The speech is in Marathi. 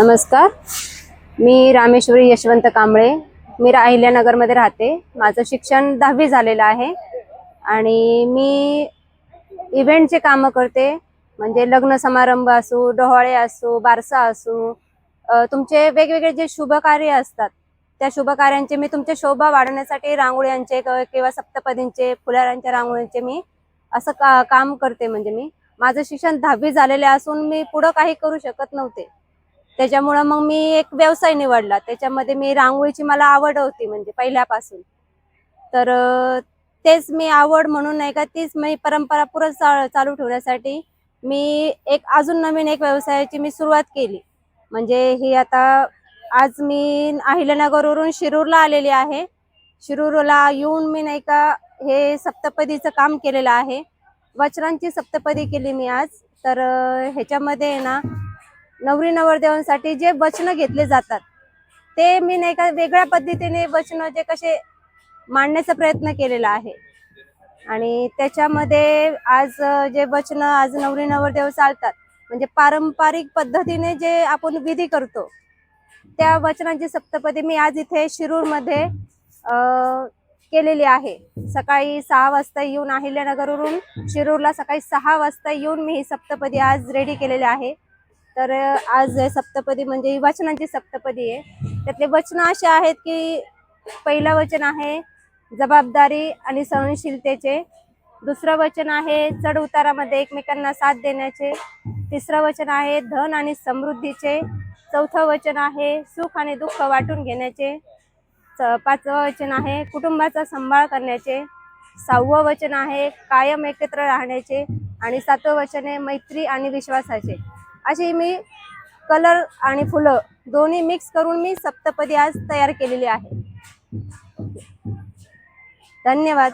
नमस्कार. मी रामेश्वरी यशवंत कांबळे. मी अहिल्यानगरमध्ये राहते. माझं शिक्षण दहावी झालेलं आहे. आणि मी इव्हेंटचे कामं करते. म्हणजे लग्न समारंभ असो डोहाळे असो बारसा असो तुमचे वेगवेगळे जे शुभ कार्य असतात त्या शुभ कार्यांचे मी तुमचे शोभा वाढवण्यासाठी रांगोळ्यांचे किंवा सप्तपदींचे फुलारांच्या रांगोळ्यांचे मी असं का काम करते म्हणजे मी. माझं शिक्षण दहावी झालेले असून मी पुढं काही करू शकत नव्हते. त्याच्यामुळं मग मी एक व्यवसाय निवडला. त्याच्यामध्ये मी रांगोळीची मला आवड होती म्हणजे पहिल्यापासून. तर तेच मी आवड म्हणून नाही का तीच मी परंपरा पुरत चालू ठेवण्यासाठी मी एक अजून नवीन एक व्यवसायाची मी सुरुवात केली. म्हणजे ही आता आज मी अहिल्यानगरवरून शिरूरला आलेली आहे. शिरूरला येऊन मी नाही का हे सप्तपदीचं काम केलेलं आहे. वचनांची सप्तपदी केली मी आज. तर ह्याच्यामध्ये आहे ना नवरी नवरदेवांसाठी जे वचनं घेतले जातात ते मी नाही का वेगळ्या पद्धतीने वचनं जे कसे मांडण्याचा प्रयत्न केलेला आहे. आणि त्याच्यामध्ये आज जे वचनं आज नवरी नवरदेव चालतात म्हणजे पारंपरिक पद्धतीने जे आपण विधी करतो त्या वचनांची सप्तपदी मी आज इथे शिरूरमध्ये केलेली आहे. सकाळी सहा वाजता येऊन अहिल्यानगरवरून शिरूरला सकाळी सहा वाजता येऊन मी ही सप्तपदी आज रेडी केलेली आहे. तर आज सप्तपदी म्हणजे ही वचनांची सप्तपदी आहे. त्यातले वचन असे आहेत की पहिलं वचन आहे जबाबदारी आणि सहनशीलतेचे. दुसरं वचन आहे चढ उतारामध्ये एकमेकांना साथ देण्याचे. तिसरं वचन आहे धन आणि समृद्धीचे. चौथं वचन आहे सुख आणि दुःख वाटून घेण्याचे. पाचवं वचन आहे कुटुंबाचा सांभाळ करण्याचे. सहावं वचन आहे कायम एकत्र राहण्याचे. आणि सातवं वचन आहे मैत्री आणि विश्वासाचे. अशी मी कलर आणि फुलं दोन्ही मिक्स करून मी सप्तपदी आज तयार केलेली आहे. धन्यवाद.